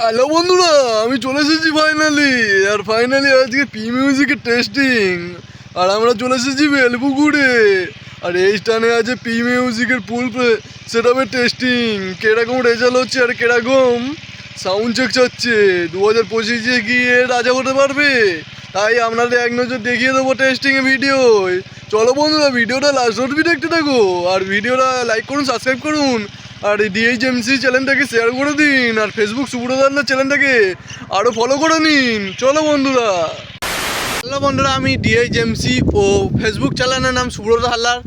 Hello বন্ধুরা, আমি চলে এসেছি ফাইনালি আর ফাইনালি আজকে পি মিউজিকের টেস্টিং আর আমরা চলে এসেছি বেলপুকুরে। আর এই স্টানে আছে পি মিউজিকের ফুল সেট আপের টেস্টিং কীরকম রেজাল্ট হচ্ছে আর কীরকম সাউন্ড চেক চাচ্ছে দু হাজার পঁচিশে গিয়ে রাজা হতে পারবে। তাই আপনাদের এক নজর দেখিয়ে দেবো টেস্টিংয়ে ভিডিও চলো বন্ধুরা ভিডিওটা লাস্ট অব্দি দেখতে থাকো। আর ভিডিওটা লাইক করুন সাবস্ক্রাইব করুন। আর ডিএইচএমসি চ্যানেলটাকে শেয়ার করে দিন, আর ফেসবুক সুব্রদান্নার চ্যানেলটাকে আরও ফলো করে নিন। চলো বন্ধুরা। হ্যালো বন্ধুরা, আমি ডিএইচএমসি ও ফেসবুক চ্যানেলের নাম সুব্রত হাল্লার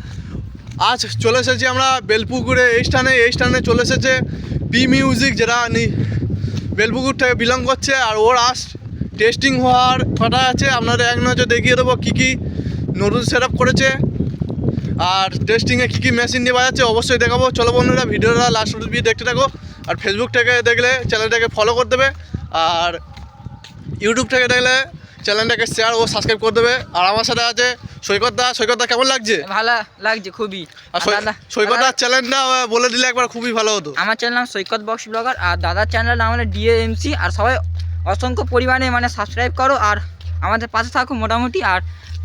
আজ চলে এসেছি আমরা বেলপুকুরে, এই স্থানে এই স্থানে চলে এসেছে পি মিউজিক যেটা বেলপুকুর থেকে বিলং করছে, আর ওর আস টেস্টিং হওয়ার কথা আছে। আপনাদের এক নজর দেখিয়ে দেবো কী কী নতুন সেট করেছে। আর টেস্টিংয়ে কী কী মেশিন নিয়ে বাজাচ্ছে অবশ্যই দেখাবো। চলো বন্ধুরা ভিডিওটা লাস্ট অব্দি দেখতে থাকো। আর ফেসবুক থেকে দেখলে চ্যানেলটাকে ফলো করে দেবে। আর ইউটিউব থেকে দেখলে চ্যানেলটাকে শেয়ার ও সাবস্ক্রাইব করে দেবে। আর আমার সাথে আছে সৈকত দা। সৈকত দা কেমন লাগছে? ভালো লাগছে খুবই। আর সৈকত দার চ্যানেলটা বলে দিলে একবার খুবই ভালো হতো। আমার চ্যানেল নাম সৈকত বক্স ব্লগার আর দাদার চ্যানেল নাম হলো ডিএমসি আর সবাই অসংখ্য পরিমাণে মানে সাবস্ক্রাইব করো। আর আমাদের পাশে থাকো মোটামুটি। আর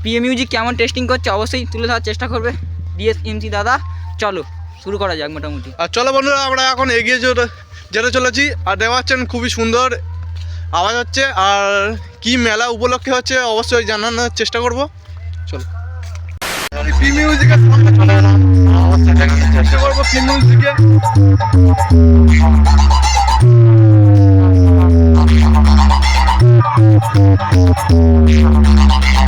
পিএ মিউজিক কেমন টেস্টিং করছে অবশ্যই তুলে ধরার চেষ্টা করবে। ডিএসএমসি দাদা, চলো, শুরু করা যাক মোটামুটি। আর চলো বন্ধুরা, আমরা এখন এগিয়ে যেতে- চলেছি। আর দেখতে পাচ্ছেন, খুবই সুন্দর আওয়াজ হচ্ছে। আর কি মেলা উপলক্ষে হচ্ছে, অবশ্যই জানানোর চেষ্টা করব। চলো। মিউজিকের সামনে চলে চেষ্টা করব মিউজিকে ওপরে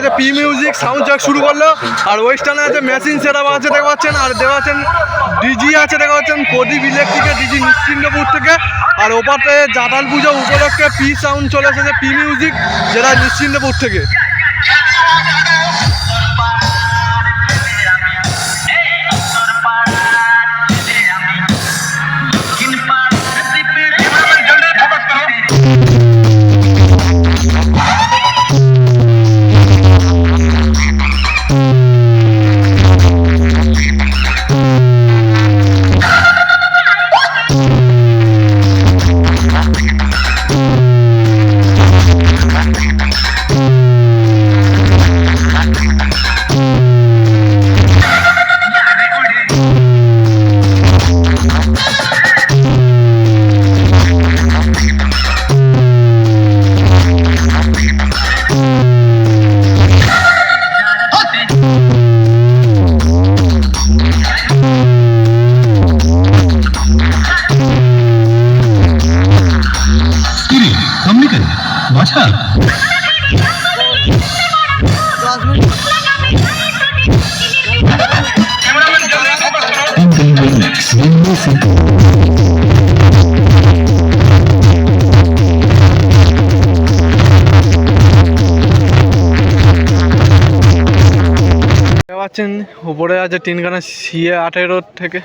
আছে পি মিউজিক সাউন্ড চেক শুরু করল। আর ওয়েস্টার্নে আছে মেশিন সেটআপ আছে, দেখতে পাচ্ছেন। আর দেওয়া আছেন ডিজি আছে, দেখতে পাচ্ছেন। প্রদীপ ইলেকট্রিকের ডিজি নিশ্চিন্দপুর থেকে। আর ওপারে জাতাল পুজো উপলক্ষে পি সাউন্ড চলে এসেছে পি মিউজিক যেটা নিশ্চিন্দপুর থেকে। পাচ্ছেন, উপরে আছে তিনখানা সিএ আঠেরো থেকে,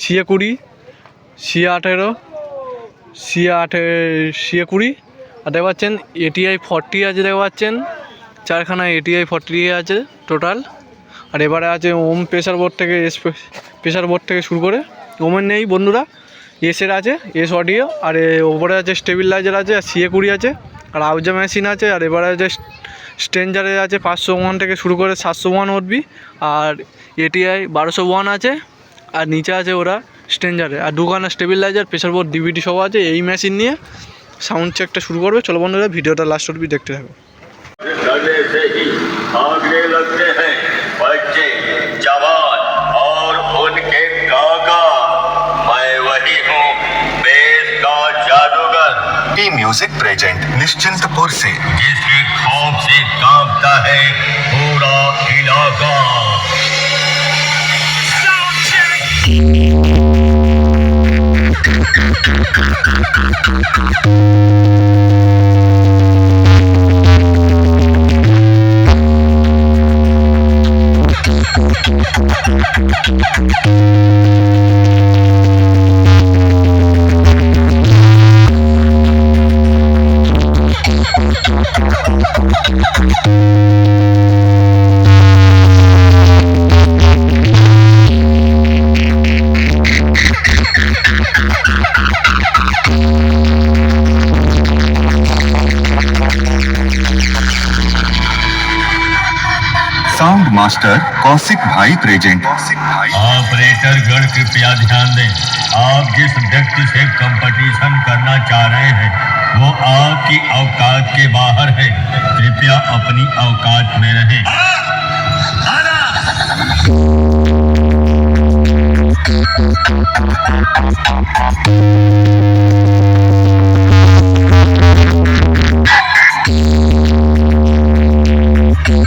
সিএ কুড়ি, সিএ আঠেরো, সিএ আঠে, সিএ কুড়ি, আর দেখতে পাচ্ছেন এটিআই ফর্টি আছে, দেখতে পাচ্ছেন, চারখানা এটিআই ফর্টি আছে টোটাল আর এবারে আছে ওম প্রেশার বোর্ড থেকে এস প্রেশার বোর্ড থেকে শুরু করে ওমের নেই বন্ধুরা। এসের আছে, এস অডিও, আর ওপরে আছে স্টেবিলাইজার আছে, আর সিএ কুড়ি আছে, আর আউজা মেশিন আছে, আর এবারে আছে স্ট্রেঞ্জারে আছে পাঁচশো ওয়ান থেকে শুরু করে সাতশো ওয়ান উঠবি আর এটিআই বারোশো ওয়ান আছে, আর নিচে আছে ওরা স্ট্রেঞ্জারে। আর দুখানা স্টেবিলাইজার প্রেশার বোর্ড, ডিভিডি সব আছে, এই মেশিন নিয়ে সাউন্ড চেকটা শুরু করবে। চলো বন্ধুরা, ভিডিওটা লাস্ট অব্দি দেখতে থাকো। पी म्यूज़िक प्रेजेंट निश्चिंतपुर से। जिसके खौफ से कांपता है पूरा इलाका साउंड मास्टर कौशिक भाई प्रेजेंट ऑपरेटर गण कृपया ध्यान दें। आप जिस व्यक्ति से कंपटीशन करना चाह रहे हैं, वो आपकी औकात के बाहर है। कृपया अपनी औकात में रहें।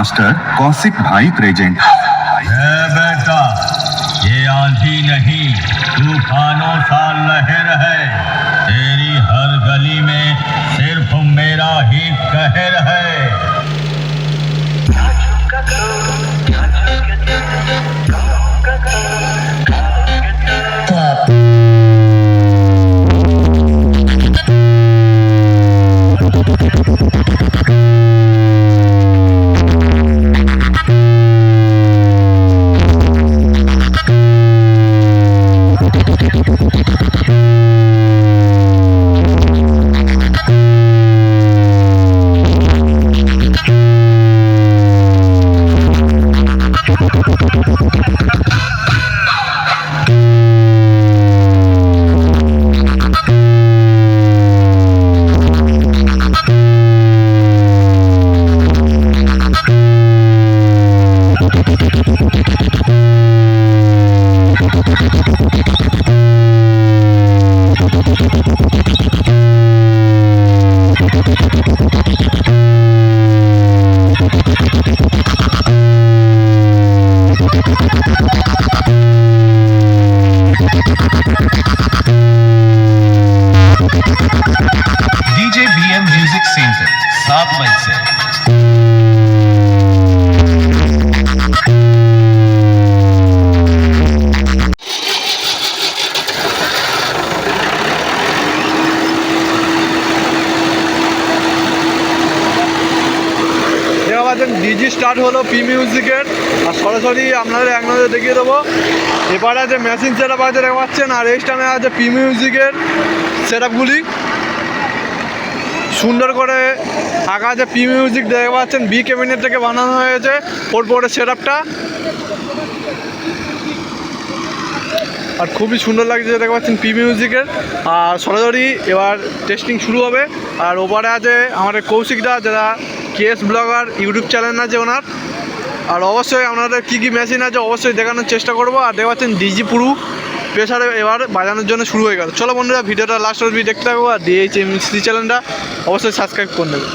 मास्टर कौशिक भाई प्रेजेंट बेटा, ये आंधी नहीं, तूफानों सा लहर है। तेरी हर गली में सिर्फ़ मेरा ही कहर है। স্টার্ট হলো পি মিউজিকের আর সরাসরি আপনাদের এক নজরে দেখিয়ে দেবো। এবারে আছে মেশিন সেট আপ আছে পাচ্ছেন, আর এই স্টানে আছে পি মিউজিকের সেট আপগুলি সুন্দর করে আঁকা আছে পি মিউজিক দেখতে পাচ্ছেন বি ক্যাবিনেট থেকে বানানো হয়েছে ওর পরে সেট আপটা আর খুবই সুন্দর লাগছে, দেখতে পাচ্ছেন পি মিউজিকের আর সরাসরি এবার টেস্টিং শুরু হবে। আর ওপারে আছে আমাদের কৌশিকদা, যারা কেএস ব্লগার ইউটিউব চ্যানেল আছে ওনার। আর অবশ্যই আপনাদের কী কী মেশিন আছে অবশ্যই দেখানোর চেষ্টা করব। আর দেখতে পাচ্ছেন ডিজি পুরু। প্রেশারে এবার বাজানোর জন্য শুরু হয়ে গেল। চলো বন্ধুরা, ভিডিওটা লাস্ট অবধি দেখতে থাকব আর ডিএইচ এমসি চ্যানেলটা অবশ্যই সাবস্ক্রাইব করে নেবে।